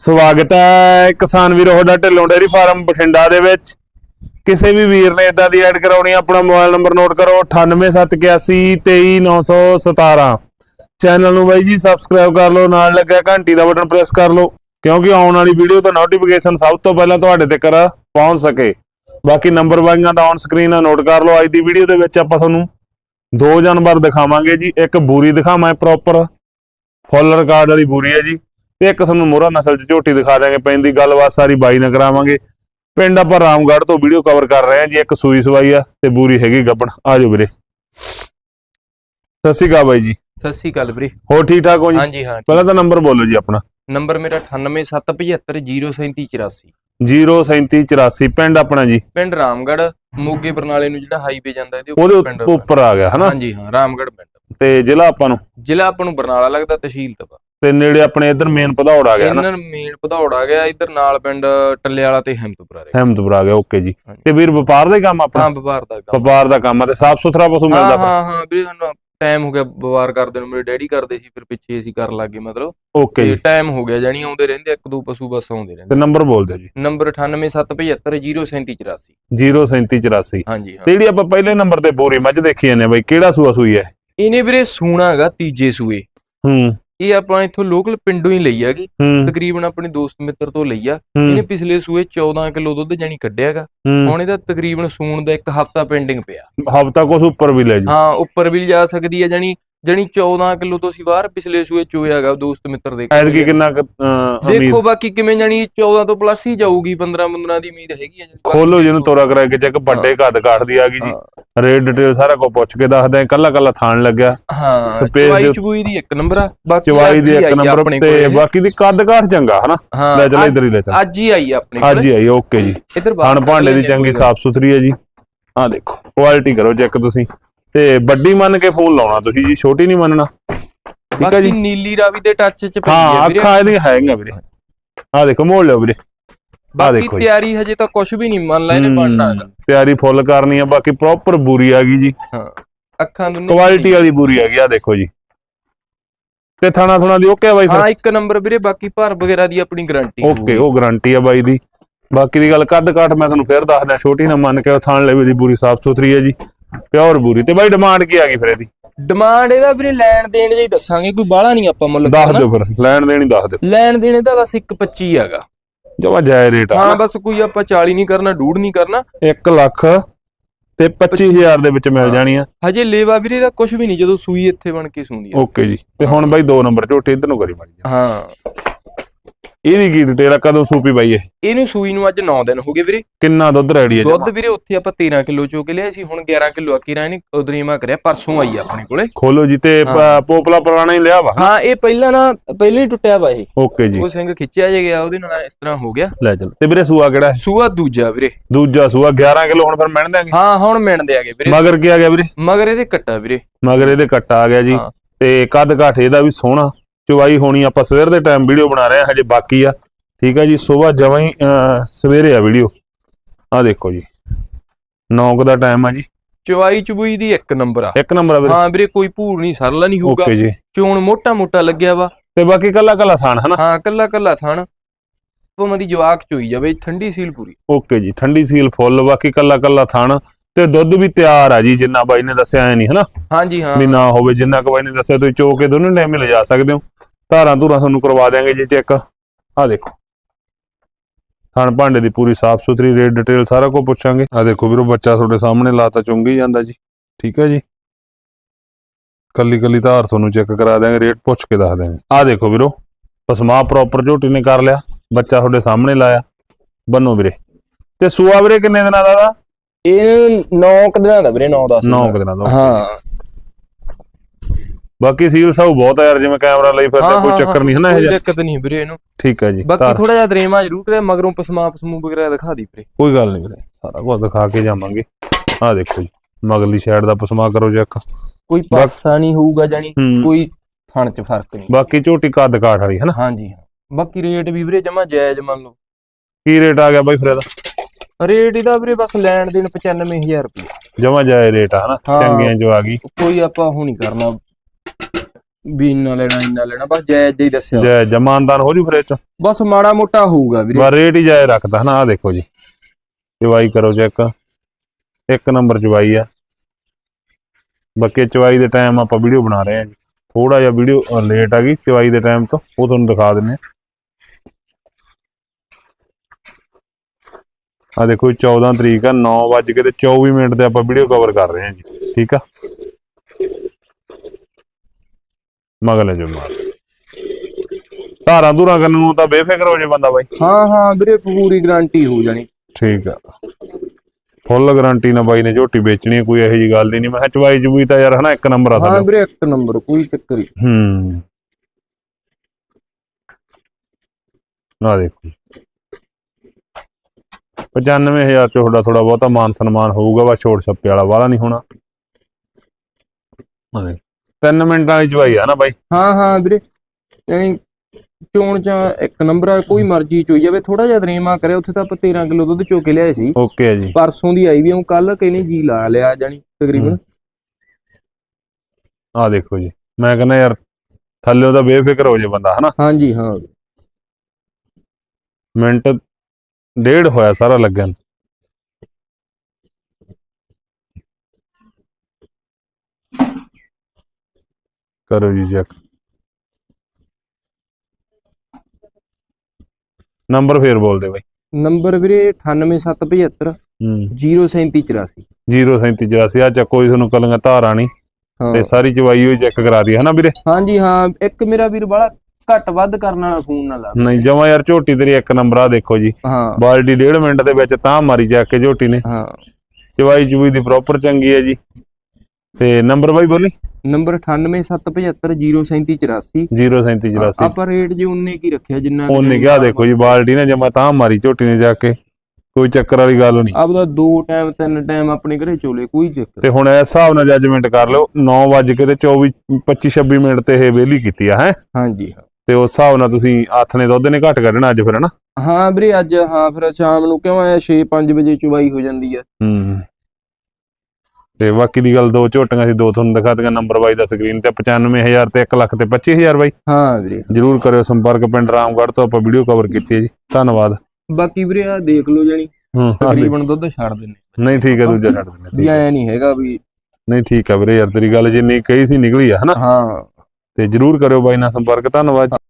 ਸਵਾਗਤ ਹੈ ਕਿਸਾਨ ਵੀਰੋ ਤੁਹਾਡਾ ਢਿੱਲੋਂ ਡੇਅਰੀ ਫਾਰਮ ਬਠਿੰਡਾ ਦੇ ਵਿੱਚ। ਕਿਸੇ ਵੀ ਵੀਰ ਨੇ ਇਦਾਂ ਦੀ ਐਡ ਕਰਾਉਣੀ ਆਪਣਾ ਮੋਬਾਈਲ ਨੰਬਰ ਨੋਟ ਕਰੋ 9871823917 ਚੈਨਲ ਨੂੰ ਬਾਈ ਜੀ ਸਬਸਕ੍ਰਾਈਬ ਕਰ ਲਓ, ਨਾਲ ਲੱਗਿਆ ਘੰਟੀ ਦਾ ਬਟਨ ਪ੍ਰੈਸ ਕਰ ਲਓ, ਕਿਉਂਕਿ ਆਉਣ ਵਾਲੀ ਵੀਡੀਓ ਤੋਂ ਨੋਟੀਫਿਕੇਸ਼ਨ ਸਭ ਤੋਂ ਪਹਿਲਾਂ ਤੁਹਾਡੇ ਤੱਕ ਪਹੁੰਚ ਸਕੇ। ਬਾਕੀ ਨੰਬਰ ਵਾਈਆਂ ਦਾ ਔਨ ਸਕਰੀਨ ਆ ਨੋਟ ਕਰ ਲਓ, ਅੱਜ ਦੀ ਵੀਡੀਓ ਦੇ ਵਿੱਚ ਆਪਾਂ ਤੁਹਾਨੂੰ ਦੋ ਜਾਨਵਰ ਦਿਖਾਵਾਂਗੇ ਜੀ, ਇੱਕ ਬੂਰੀ ਦਿਖਾਵਾਂ ਪ੍ਰੋਪਰ ਫੁੱਲ ਰਿਕਾਰਡ ਵਾਲੀ ਬੂਰੀ ਹੈ ਜੀ। ਤੇ ਇੱਕ ਤੁਹਾਨੂੰ ਮੋਹਰਾ ਨਸਲ ਚ ਝੋਟੀ ਦਿਖਾ ਦਾਂਗੇ ਪੈਂਦੀ ਗੱਲਬਾਤ ਸਾਰੀ ਬਾਈ ਨਾਲ ਕਰਾਵਾਂਗੇ। ਪਿੰਡ ਆਪਾਂ ਰਾਮਗੜ੍ਹ ਤੋਂ ਵੀਡੀਓ ਕਵਰ ਕਰ ਰਹੇ ਹਾਂ ਜੀ ਇੱਕ ਸੂਈ ਸਵਾਈ ਆ ਤੇ ਬੂਰੀ ਹੈਗੀ ਗੱਬਣ। ਆ ਜਾਓ ਵੀਰੇ। ਸਤਿ ਸ਼੍ਰੀ ਅਕਾਲ ਬਾਈ ਜੀ। ਸਤਿ ਸ਼੍ਰੀ ਅਕਾਲ ਵੀਰੇ। ਹੋਰ ਠੀਕ ਠਾਕ ਹੋ ਜੀ? ਹਾਂਜੀ ਹਾਂ ਪਹਿਲਾਂ ਤਾਂ ਨੰਬਰ ਬੋਲੋ ਜੀ ਆਪਣਾ। ਨੰਬਰ ਮੇਰਾ 9877503784 03784 ਪਿੰਡ ਆਪਣਾ ਜੀ। ਪਿੰਡ ਰਾਮਗੜ੍ਹ ਮੋਗੇ ਬਰਨਾਲੇ ਨੂੰ ਜਿਹੜਾ ਹਾਈਵੇ ਜਾਂਦਾ ਇਹਦੇ ਉਹਦੇ ਉੱਪਰ ਪਿੰਡ ਉੱਪ- ਉੱਪਰ ਆ ਗਿਆ ਹਨਾ? ਹਾਂਜੀ ਹਾਂ ਰਾਮਗੜ੍ਹ ਪਿੰਡ। ਤੇ ਜ਼ਿਲ੍ਹਾ ਆਪਾਂ ਨੂੰ? ਜ਼ਿਲ੍ਹਾ ਆਪਾਂ ਨੂੰ ਬਰਨਾਲਾ ਲੱਗਦਾ ਤਹਿਸੀਲ ਤਪਾ ਤੇ ਨੇੜੇ ਆਪਣੇ ਇੱਧਰ ਮੇਨ ਪਧੌੜ ਆ ਗਿਆ ਹਨਾ ਇਹਨਾਂ ਮੇਨ ਭਦੌੜ ਆ ਗਿਆ ਇੱਧਰ ਨਾਲ ਪਿੰਡ ਟੱਲੇ ਵਾਲਾ ਤੇ ਹਿੰਮਤਪੁਰਾ ਰੇ ਹਿੰਮਤਪੁਰ ਆ ਗਿਆ ਓਕੇ ਜੀ। ਹਾਂਜੀ। ਤੇ ਵੀਰ ਵਪਾਰ ਦਾ ਹੀ ਕੰਮ ਆਪਣਾ? ਹਾਂ ਵਪਾਰ ਦਾ ਕੰਮ। ਵਪਾਰ ਦਾ ਕੰਮ ਆ ਤੇ ਸਾਫ਼ ਸੁਥਰਾ ਪਸ਼ੂ ਹਾਂ ਮਿਲਦਾ ਹਾਂ ਹਾਂ ਵੀਰੇ ਸਾਨੂੰ ਟਾਈਮ ਹੋ ਗਿਆ ਵਪਾਰ ਕਰਦੇ ਨੂੰ ਮੇਰੇ ਡੈਡੀ ਕਰਦੇ ਸੀ ਫਿਰ ਪਿੱਛੇ ਅਸੀਂ ਕਰਨ ਲੱਗੇ ਮਤਲਬ। ਓਕੇ ਤੇ ਜੀ। ਟਾਈਮ ਹੋ ਗਿਆ ਜਾਨੀ ਆਉਂਦੇ ਰਹਿੰਦੇ ਇੱਕ ਦੋ ਪਸ਼ੂ ਬਸ ਆਉਂਦੇ ਤੇ ਰਹਿੰਦੇ ਨੰਬਰ ਬੋਲ ਦਿਓ ਜੀ। ਨੰਬਰ 9877503784 03784 ਹਾਂਜੀ ਹਾਂ। ਤੇ ਜਿਹੜੀ ਆਪਾਂ ਪਹਿਲੇ ਨੰਬਰ ਤੇ ਬੋਰੀ ਮੱਝ ਦੇਖੀ ਜਾਂਦੇ ਆ ਬਾਈ ਕਿਹੜਾ ਸੂਆ ਸੂਈ ਹੈ? ਇਹਨੇ ਵੀਰੇ ਸੂਣਾ ਹੈਗਾ ਤੀਜੇ ਸੂਏ। ਹੂੰ। ਇਹ ਆਪਾਂ ਇੱਥੋਂ ਲੋਕਲ ਪਿੰਡੋਂ ਹੀ ਲਈ ਹੈਗੀ। ਤਕਰੀਬਨ ਆਪਣੇ ਦੋਸਤ ਮਿੱਤਰ ਤੋਂ ਲਈ ਆ। ਇਹਨੇ ਪਿਛਲੇ ਸੂਏ 14 ਕਿਲੋ ਦੁੱਧ ਜਾਨੀ ਕੱਢਿਆਗਾ। ਹੁਣ ਇਹਦਾ ਤਕਰੀਬਨ ਸੂਣ ਦਾ ਇੱਕ ਹਫਤਾ ਪੈਂਡਿੰਗ ਪਿਆ। ਹਫਤਾ ਕੁਛ ਉੱਪਰ ਵੀ ਲੈ ਜੀ ਹਾਂ ਉੱਪਰ ਵੀ ਜਾ ਸਕਦੀ ਹੈ ਜਾਨੀ ਜਾਨੀ 14 ਕਿਲੋ ਤੋਂ ਸੀ ਬਾਹਰ ਪਿਛਲੇ ਸੂਏ ਚੋਇਆਗਾ ਦੋਸਤ ਮਿੱਤਰ ਦੇ ਐਦ ਕੀ ਕਿੰਨਾ ਕੁ, ਅਹ, ਉਮੀਦ ਦੇਖੋ ਬਾਕੀ ਕਿਵੇਂ ਜਾਨੀ 14 ਤੋਂ ਪਲੱਸ ਹੀ ਜਾਊਗੀ 15 15 ਦੀ ਉਮੀਦ ਹੈਗੀ ਆ ਜਾਣੀ। ਖੋਲੋ ਜਿਹਨੂੰ। ਤੋਰਾ ਕਰਾ ਕੇ ਚੈੱਕ ਵੱਡੇ ਕਾਠ ਦੀ ਆ ਗਈ ਜੀ। ਹਾਂ, ਰੇਟ ਡਿਟੇਲ ਸਾਰਾ ਕੁਝ ਪੁੱਛ ਕੇ ਦੱਸਦੇ ਆ ਕੱਲਾ ਕੱਲਾ ਥਾਣ ਲੱਗਿਆ। ਹਾਂ Space ਚਵਾਈ ਦੇ- ਚਬੂਈ ਦੀ ਇੱਕ ਨੰਬਰ ਆ ਬਾਕੀ ਚਵਾਈ ਅੱਜ ਦੀ ਹੀ ਇੱਕ ਆਈ ਆ ਨੰਬਰ ਆਪਣੇ ਤੇ ਕੋਲੇ। ਬਾਕੀ ਦੀ ਕੱਦ ਕਾਠ ਚੰਗਾ ਹਨਾ? ਹਾਂ ਲੈ ਚਲੋ ਇੱਧਰ ਹੀ ਲੈ ਚੱਲ। ਅੱਜ ਹੀ ਆਈ ਆ ਆਪਣੇ ਅੱਜ ਕੋਲੇ ਹੀ ਆਈ ਓਕੇ ਜੀ। ਇੱਧਰ ਥਣ ਭਾਂਡੇ ਦੀ ਚੰਗੀ ਸਾਫ਼ ਸੁਥਰੀ ਹੈ ਜੀ। ਆ ਦੇਖੋ ਕੁਆਲਿਟੀ ਕਰੋ ਚੈੱਕ ਤੁਸੀਂ। ਤੇ ਵੱਡੀ ਮੰਨ ਕੇ ਫੋਨ ਲਾਉਣਾ ਤੁਸੀਂ ਜੀ ਛੋਟੀ ਨਹੀਂ ਮੰਨਣਾ। ਠੀਕ ਹੈ ਬਾਕੀ ਜੀ? ਨੀਲੀ ਰਾਵੀ ਦੇ ਟੱਚ ਚ ਪਈ ਹਾਂ ਹੈ ਵੀਰੇ। ਅੱਖਾਂ ਇਹਦੀਆਂ ਹੈਗੀਆਂ ਵੀਰੇ। ਆ ਦੇਖੋ ਮੋੜ ਲਿਓ ਵੀਰੇ। ਬਾਕੀ ਦੇਖੋ ਜੀ। ਤਿਆਰੀ ਹਜੇ ਤਾਂ ਕੁਝ ਵੀ ਨਹੀਂ ਮੰਨ ਲਾ ਇਹਨੇ ਬਣਨਾ ਹੈਗਾ। ਹਮ, ਤਿਆਰੀ ਫੁੱਲ ਕਰਨੀ ਆ ਬਾਕੀ ਪ੍ਰੋਪਰ ਬੂਰੀ ਆ ਗਈ ਜੀ। ਹਾਂ ਅੱਖਾਂ ਨੂੰ ਕੁਆਲਿਟੀ ਵਾਲੀ ਬੂਰੀ ਆ ਗਈ ਆ ਦੇਖੋ ਜੀ। ਤੇ ਥਾਣਾ ਥੁਣਾ ਦੀ ਓਕੇ ਆ ਬਾਈ ਹਾਂ ਫਿਰ ਇੱਕ ਨੰਬਰ ਵੀਰੇ ਬਾਕੀ ਭਰ ਵਗੈਰਾ ਦੀ ਆਪਣੀ ਗਾਰੰਟੀ ਓਕੇ ਉਹ ਗਾਰੰਟੀ ਆ ਬਾਈ ਦੀ। ਬਾਕੀ ਦੀ ਗੱਲ ਕੱਦ ਕਾਠ ਮੈਂ ਤੁਹਾਨੂੰ ਫੇਰ ਦੱਸਦਾ ਛੋਟੀ ਨਾ ਮੰਨ ਕੇ ਉਹ ਥਾਣ ਲੈਵੇ ਦੀ ਬੂਰੀ ਸਾਫ਼ ਸੁਥਰੀ ਹੈ ਜੀ। ਪਿਓਰ ਬੂਰੀ ਤੇ ਬਾਈ ਡਿਮਾਂਡ ਕੀ ਆ ਗਈ ਫਿਰ ਇਹਦੀ? ਡਿਮਾਂਡ ਇਹਦਾ ਵੀਰੇ ਲੈਣ ਦੇਣ ਜਿਹੀ ਦੱਸਾਂਗੇ ਕੋਈ ਬਾਹਲਾ ਨਹੀਂ ਆਪਾਂ ਮੁੱਲ ਦੱਸ ਕਰਨਾ। ਦਿਓ ਫਿਰ ਲੈਣ ਦੇਣੀ ਦੱਸ ਦਿਓ। ਲੈਣ ਦੇਣ ਇਹਦਾ ਬਸ 1.25 ਹੈਗਾ। ਜਵਾ ਜਾਇ ਰੇਟ ਆ। ਹਾਂ ਬਸ ਕੋਈ ਆਪਾਂ 40 ਨਹੀਂ ਕਰਨਾ ਡੂੜ ਨਹੀਂ ਕਰਨਾ। 1 ਲੱਖ ਤੇ 25000 ਦੇ ਵਿੱਚ ਮਿਲ ਹਾਂ। ਜਾਣੀ ਆ। ਹਜੇ ਲੇਵਾ ਵੀਰੇ ਦਾ ਕੁਝ ਵੀ ਨਹੀਂ ਜਦੋਂ ਸੂਈ ਇੱਥੇ ਬਣ ਕੇ ਸੂੰਦੀ ਆ। ਓਕੇ ਜੀ ਤੇ ਹੁਣ ਬਾਈ ਦੋ ਨੰਬਰ ਝੋਟੇ ਇਧਰ ਨੂੰ ਕਰੀ ਮਾਰੀ ਹਾਂ। ਇਹਦੀ ਕੀ ਡਿਟੇਲ ਆ ਕਦੋਂ ਸੂਪੀ ਬਾਈ ਇਹ ਇਹਨੂੰ ਸੂਈ ਨੂੰ ਅੱਜ 9 ਦਿਨ ਹੋ ਗਏ ਵੀਰੇ। ਕਿੰਨਾ ਦੁੱਧ ਰੈਡੀ ਹੈ ਦੁੱਧ ਵੀਰੇ ਉੱਥੇ ਆਪਾਂ 13 ਕਿਲੋ ਚੋ ਕੇ ਲਿਆ ਸੀ ਹੁਣ 11 ਕਿਲੋ ਆਕੀ ਰਾਣੀ ਉਦਰੀਮਾ ਕਰਿਆ ਪਰਸੋਂ ਆਈ ਆਪਣੇ ਕੋਲੇ। ਖੋਲੋ ਜੀ ਤੇ। ਪੋਪਲਾ ਪੁਰਾਣਾ ਹੀ ਲਿਆ ਵਾ। ਹਾਂ ਇਹ ਪਹਿਲਾਂ ਨਾ ਪਹਿਲਾਂ ਹੀ ਟੁੱਟਿਆ ਵਾ ਇਹ। ਓਕੇ ਜੀ। ਉਹ ਸਿੰਘ ਖਿੱਚਿਆ ਜੇ ਗਿਆ ਉਹਦੇ ਨਾਲ ਇਸ ਤਰ੍ਹਾਂ ਹੋ ਗਿਆ। ਲੈ ਚਲੋ। ਤੇ ਵੀਰੇ ਸੂਆ ਕਿਹੜਾ? ਸੂਆ ਦੂਜਾ ਵੀਰੇ। ਦੂਜਾ ਸੂਆ 11 ਕਿਲੋ ਹੁਣ ਫਿਰ ਮਿਣ ਦਿਆਂਗੇ। ਹਾਂ ਹੁਣ ਮਿਣਦੇ ਆਗੇ ਵੀਰੇ। ਮਗਰ ਕੀ ਆ ਗਿਆ ਵੀਰੇ? ਮਗਰ ਇਹਦੇ ਕੱਟਾ ਵੀਰੇ। ਮਗਰ ਇਹਦੇ ਕੱਟਾ ਆ ਗਿਆ ਜੀ। ਤੇ ਕੱਦ ਕਾਠ ਇਹਦਾ ਵੀ ਸੋਹਣਾ। ਚਵਾਈ ਹੋਣੀ ਆਪਾਂ ਸਵੇਰ ਦੇ ਟਾਈਮ ਵੀਡੀਓ ਬਣਾ ਰਹੇ ਹਾਂ ਹਜੇ ਬਾਕੀ ਆ। ਠੀਕ ਆ ਜੀ ਸਵੇਰ ਜਮਾਂ ਹੀ ਸਵੇਰੇ ਆ ਵੀਡੀਓ ਆ ਦੇਖੋ ਜੀ। 9 ਦਾ ਟਾਈਮ ਆ ਜੀ। ਚਵਾਈ ਚਬੂਈ ਦੀ ਇੱਕ ਨੰਬਰ ਆ। ਇੱਕ ਨੰਬਰ ਆ ਵੀਰੇ। ਹਾਂ ਵੀਰੇ ਕੋਈ ਭੂਰ ਨਹੀਂ ਸਰਲਾ ਨਹੀਂ ਹੋਊਗਾ। ਓਕੇ ਜੀ। ਚੋਣ ਮੋਟਾ ਮੋਟਾ ਲੱਗਿਆ ਵਾ। ਤੇ ਬਾਕੀ ਕੱਲਾ ਕੱਲਾ ਥਾਣ ਹਨਾ? ਹਾਂ ਕੱਲਾ ਕੱਲਾ ਥਣ। ਭਾਵੇਂ ਦੀ ਜਵਾਕ ਚੋਈ ਜਾਵੇ ਠੰਡੀ ਸੀਲ ਪੂਰੀ। ਓਕੇ ਜੀ ਠੰਡੀ ਸੀਲ ਫੁੱਲ ਬਾਕੀ ਕੱਲਾ ਕੱਲਾ ਥਾਣ। ਤੇ ਦੁੱਧ ਵੀ ਤਿਆਰ ਆ ਜੀ ਜਿੰਨਾ ਬਾਈ ਨੇ ਦੱਸਿਆ ਐ ਨਹੀਂ ਹਨਾ? ਹਾਂਜੀ ਹਾਂ। ਵੀ ਨਾ ਹੋਵੇ ਜਿੰਨਾ ਕੁ ਬਾਈ ਨੇ ਦੱਸਿਆ ਤੁਸੀਂ ਚੋ ਕੇ ਦੋਨੋਂ ਟਾਈਮ ਹੀ ਲਿਜਾ ਸਕਦੇ ਹੋ। ਧਾਰਾਂ ਧੂਰਾਂ ਤੁਹਾਨੂੰ ਕਰਵਾ ਦਿਆਂਗੇ ਜੀ ਚੈੱਕ। ਆ ਦੇਖੋ। ਥਣ ਭਾਂਡੇ ਦੀ ਪੂਰੀ ਸਾਫ਼ ਸੁਥਰੀ ਰੇਟ ਡਿਟੇਲ ਸਾਰਾ ਕੁਝ ਪੁੱਛਾਂਗੇ। ਆ ਦੇਖੋ ਵੀਰੋ ਬੱਚਾ ਤੁਹਾਡੇ ਸਾਹਮਣੇ ਲਾਤਾ ਚੁੰਗੀ ਜਾਂਦਾ ਜੀ। ਠੀਕ ਹੈ ਜੀ? ਕੱਲੀ ਕੱਲੀ ਧਾਰ ਤੁਹਾਨੂੰ ਚੈੱਕ ਕਰਾ ਦਿਆਂਗੇ ਰੇਟ ਪੁੱਛ ਕੇ ਦੱਸ ਦਿਆਂਗੇ। ਆ ਦੇਖੋ ਵੀਰੋ ਪਸਮਾ ਪ੍ਰੋਪਰ ਝੋਟੀ ਨੇ ਕਰ ਲਿਆ। ਬੱਚਾ ਤੁਹਾਡੇ ਸਾਹਮਣੇ ਲਾਇਆ। ਬੰਨੋ ਵੀਰੇ। ਤੇ ਸੂਆ ਵੀਰੇ ਕਿੰਨੇ ਦਿਨਾਂ ਦਾ ਦਾ ਇਹ 9 ਦਿਨਾਂ ਦਾ ਵੀਰੇ 9 10 9 ਦਿਨਾਂ ਦਾ ਹਾਂ। ਬਾਕੀ ਸੀਲ ਸਾਊ ਬਹੁਤ ਆ ਯਾਰ ਜਿਵੇਂ ਕੈਮਰਾ ਲਈ ਫਿਰਦਾ ਹਾਂ, ਕੋਈ ਹਾਂ, ਚੱਕਰ ਨਹੀਂ ਹੈ ਨਾ ਇਹ ਕੋਈ ਦਿੱਕਤ ਨਹੀਂ ਵੀਰੇ ਇਹਨੂੰ। ਠੀਕ ਹੈ ਜੀ ਬਾਕੀ ਥੋੜਾ ਜਿਹਾ ਦਰੇਮਾ ਜ਼ਰੂਰ ਕਰਿਆ ਮਗਰੋਂ ਪਸਮਾ ਪਸਮੂ ਵਗੈਰਾ ਦਿਖਾ ਦੀ ਵੀਰੇ। ਕੋਈ ਗੱਲ ਨਹੀਂ ਵੀਰੇ ਸਾਰਾ ਕੁਝ ਦਿਖਾ ਕੇ ਜਾਵਾਂਗੇ। ਆਹ ਦੇਖੋ ਜੀ ਮਗਲੀ ਸਾਈਡ ਦਾ ਪਸਮਾ ਕਰੋ ਚੈੱਕ ਕੋਈ ਪਾਸਾ ਨਹੀਂ ਹੋਊਗਾ ਜਾਨੀ ਹੂੰ। ਕੋਈ ਥਣ ਚ ਫ਼ਰਕ ਨਹੀਂ। ਬਾਕੀ ਝੋਟੀ ਕੱਦ ਕਾਠ ਵਾਲੀ ਹਨਾ? ਹਾਂਜੀ ਹਾਂ। ਬਾਕੀ ਰੇਟ ਵੀ ਵੀਰੇ ਜਮਾ ਜਾਇਜ਼ ਮੰਨ ਲਓ। ਕੀ ਰੇਟ ਆ ਗਿਆ ਬਾਈ ਫਿਰ ਇਹਦਾ? ਰੇਟ ਇਹਦਾ ਵੀਰੇ ਬਸ ਲੈਣ ਦੇਣ 95000 ਰੁਪਏ। ਜਮਾ ਜਾਏ ਰੇਟ ਆ ਹਨਾ ਹਾਂ। ਚੰਗੀਆਂ ਜੋ ਆ ਗਈ। ਕੋਈ ਆਪਾਂ ਉਹ ਨਹੀਂ ਕਰਨਾ। ਵੀ ਇੰਨਾ ਲੈਣਾ ਇੰਨਾ ਲੈਣਾ ਬਸ ਜਾਇਜ਼ ਜਿਹਾ ਹੀ ਦੱਸਿਆ। ਜੈ ਜਮਾਨਦਾਨ ਹੋ ਜੂ ਫਿਰ ਇਹ ਚ। ਬਸ ਮਾੜਾ ਮੋਟਾ ਹੋਊਗਾ ਵੀਰੇ। ਬਾ ਰੇਟ ਹੀ ਜਾਇ ਰੱਖਦਾ ਹਨਾ ਆ ਦੇਖੋ ਜੀ। ਚਵਾਈ ਕਰੋ ਚੈੱਕ। ਇੱਕ ਨੰਬਰ ਚਵਾਈ ਆ। ਬਾਕੀ ਚਵਾਈ ਦੇ ਟਾਈਮ ਆਪਾਂ ਵੀਡੀਓ ਬਣਾ ਰਹੇ ਹਾਂ ਥੋੜਾ ਜਿਹਾ ਵੀਡੀਓ ਲੇਟ ਆ ਗਈ। ਚਵਾਈ ਦੇ ਟਾਈਮ ਤੋਂ ਉਹ ਤੁਹਾਨੂੰ ਦਿਖਾ ਦਿੰਨੇ ਆ। ਦੇਖੋ ਜੀ, 14 ਤਰੀਕ ਆ 9 ਵਜ ਕੇ ਤੇ 24 ਮਿੰਟ ਤੇ ਆਪਾਂ ਵੀਡੀਓ ਕਵਰ ਕਰ ਰਹੇ ਹਾਂ ਜੀ ਠੀਕ ਆ? ਮਗਲੇ ਜੋ ਮਾਰ। ਧਾਰਾਂ ਧੂਰਾਂ ਕਰਨ ਨੂੰ ਤਾਂ ਬੇਫਿਕਰ ਹੋ ਜੇ ਬੰਦਾ ਬਾਈ। ਹਾਂ ਹਾਂ ਵੀਰੇ ਪੂਰੀ ਗਾਰੰਟੀ ਹੋ ਜਾਣੀ। ਠੀਕ ਆ। ਫੁੱਲ ਗਾਰੰਟੀ ਨਾਲ ਬਾਈ ਨੇ ਝੋਟੀ ਵੇਚਣੀ ਆ, ਕੋਈ ਇਹੋ ਜੀ ਗੱਲ ਹੀ ਨਹੀਂ। ਮੈਂ ਚਵਾਈ ਚਬੂਈ ਤਾਂ ਯਾਰ ਹਨਾ ਇੱਕ ਨੰਬਰ ਆ ਹਾਂ ਵੀਰੇ ਇੱਕ ਨੰਬਰ ਕੋਈ ਚੱਕਰ ਹੀ ਹੂੰ। ਨਾ ਦੇਖੋ 95000 ਚ ਥੋੜਾ ਥੋੜਾ ਬਹੁਤਾ ਮਾਨ ਸਨਮਾਨ ਹੋਊਗਾ ਬਸ ਛੋੜ ਛੱਪੇ ਵਾਲਾ ਵਾਲਾ ਨਹੀਂ ਹੋਣਾ। ਹਾਂ ਤਿੰਨ ਮਿੰਟਾਂ ਵਾਲੀ ਚਵਾਈ ਆ ਨਾ ਬਾਈ। ਹਾਂ ਹਾਂ ਵੀਰੇ। ਯਾਨੀ ਚੋਣ ਚ ਇੱਕ ਨੰਬਰ ਆ ਕੋਈ ਮਰਜ਼ੀ ਚੋਈ ਜਾਵੇ ਥੋੜਾ ਜਿਹਾ ਦਰੇਮਾ ਕਰੇ ਉੱਥੇ ਤਾਂ ਆਪਾਂ 13 ਕਿਲੋ ਦੁੱਧ ਚੋ ਕੇ ਲਿਆਏ ਸੀ। ਓਕੇ ਆ ਜੀ। ਪਰਸੋਂ ਦੀ ਆਈ ਵੀ ਉਹ ਕੱਲ ਕਿਨੇ ਜੀ ਲਾ ਲਿਆ ਜਾਣੀ ਤਕਰੀਬਨ। ਆ ਦੇਖੋ ਜੀ ਮੈਂ ਕਹਿੰਦਾ ਯਾਰ ਥੱਲੇ ਤਾਂ ਬੇਫਿਕਰ ਹੋ ਜੇ ਬੰਦਾ ਹਨਾ? ਹਾਂਜੀ ਹਾਂ। ਮਿੰਟ ਡੇਢ ਹੋਇਆ ਸਾਰਾ ਲੱਗਣ। ਕਰੋ ਜੀ ਚੈੱਕ ਨੰਬਰ ਫੇਰ ਬੋਲ ਦੇ ਬਾਈ। ਨੰਬਰ ਵੀਰੇ 98775 ਹੂੰ। 03784 03784 ਆ ਚੱਕੋ ਜੀ ਤੁਹਾਨੂੰ ਕਲੀਆਂ ਧਾਰਾਂ ਹਾਂ। ਤੇ ਸਾਰੀ ਚਵਾਈ ਹੋਈ ਚੈੱਕ ਕਰਾ ਦੀ ਹਨਾ ਵੀਰੇ? ਹਾਂਜੀ ਹਾਂ ਇੱਕ ਮੇਰਾ ਵੀਰ ਬੜਾ ਘੱਟ ਵੱਧ ਕਰਨ ਵਾਲਾ ਫੋਨ ਨਾ ਲਾ। ਨਹੀਂ ਜਮਾ ਯਾਰ ਝੋਟੀ ਤੇਰੀ ਇੱਕ ਨੰਬਰ ਆ ਦੇਖੋ ਜੀ। ਹਾਂ। ਬਾਲਟੀ ਡੇਢ ਮਿੰਟ ਦੇ ਵਿੱਚ ਤਾਂ ਮਾਰੀ ਜਾ ਕੇ ਝੋਟੀ ਨੇ। ਹਾਂ। ਚਵਾਈ ਚੁਵਾਈ ਦੀ ਪ੍ਰੋਪਰ ਚੰਗੀ ਹੈ ਜੀ। ਤੇ ਨੰਬਰ ਬਾਈ ਬੋਲੀ? ਨੰਬਰ 98775 03784 03784 ਆਪਾਂ ਰੇਟ ਜੀ ਉਨੇ ਕੀ ਰੱਖਿਆ ਜਿੰਨਾ ਉਹਨੇ ਕਿਹਾ ਦੇਖੋ ਜੀ ਬਾਲਟੀ ਨੇ ਜਮਾ ਤਾਂ ਮਾਰੀ ਝੋਟੀ ਨੇ ਜਾ ਕੇ। ਕੋਈ ਚੱਕਰ ਵਾਲੀ ਗੱਲ ਨਹੀਂ। ਆਪਦਾ ਦੋ ਟਾਈਮ ਤਿੰਨ ਟਾਈਮ ਆਪਣੇ ਘਰੇ ਚੋਲੇ ਕੋਈ ਚੱਕਰ ਤੇ ਹੁਣ ਇਸ ਹਿਸਾਬ ਨਾਲ ਜੱਜਮੈਂਟ ਕਰ ਲਿਓ 9 ਵਜ ਕੇ ਤੇ 24 25 26 ਮਿੰਟ ਤੇ ਇਹ ਵਿਹਲੀ ਕੀਤੀ ਆ ਹੈ? ਹਾਂਜੀ ਹਾਂ। ਤੇ ਉਸ ਹਿਸਾਬ ਨਾਲ ਤੁਸੀਂ ਹੱਥ ਨੇ ਦੁੱਧ ਨੇ ਘੱਟ ਕੱਢਣਾ ਅੱਜ ਫਿਰ ਹਨਾ? ਹਾਂ ਵੀਰੇ ਅੱਜ ਹਾਂ ਫਿਰ ਸ਼ਾਮ ਨੂੰ ਕਿਉਂ ਆਇਆ 6 5 ਵਜੇ ਚੁਬਾਈ ਹੋ ਜਾਂਦੀ ਆ। ਹੂੰ ਤੇ ਬਾਕੀ ਦੀ ਗੱਲ ਦੋ ਝੋਟੀਆਂ ਸੀ ਦੋ ਤੁਹਾਨੂੰ ਦਿਖਾ ਦਿਆਂ ਨੰਬਰ ਬਾਈ ਦਾ ਸਕਰੀਨ ਤੇ 95000 ਤੇ 1 ਲੱਖ ਤੇ 25000 ਬਾਈ। ਹਾਂ ਵੀਰੇ। ਜਰੂਰ ਕਰਿਓ ਸੰਪਰਕ ਪਿੰਡ ਰਾਮਗੜ੍ਹ ਤੋਂ ਆਪਾਂ ਵੀਡੀਓ ਕਵਰ ਕੀਤੀ ਹੈ ਜੀ। ਧੰਨਵਾਦ। ਬਾਕੀ ਵੀਰੇ ਆ ਦੇਖ ਲਓ ਜਾਨੀ ਹੂੰ। ਤਕਰੀਬਨ ਦੁੱਧ ਛੱਡ ਦਿੰਨੇ ਨਹੀਂ ਠੀਕ ਹੈ ਦੂਜਾ ਛੱਡ ਦਿੰਦੇ ਵੀ। ਐ ਨਹੀਂ ਹੈਗਾ ਵੀ ਨਹੀਂ ਠੀਕ ਹੈ ਵੀਰੇ ਯਾਰ ਤੇਰੀ ਗੱਲ ਜਿੰਨੀ ਕਹੀ ਸੀ ਨਿਕਲੀ ਆ ਹਨਾ? ਹਾਂ। ਤੇ ਜਰੂਰ ਕਰਿਓ ਬਾਈ ਨਾਲ ਸੰਪਰਕ ਧੰਨਵਾਦ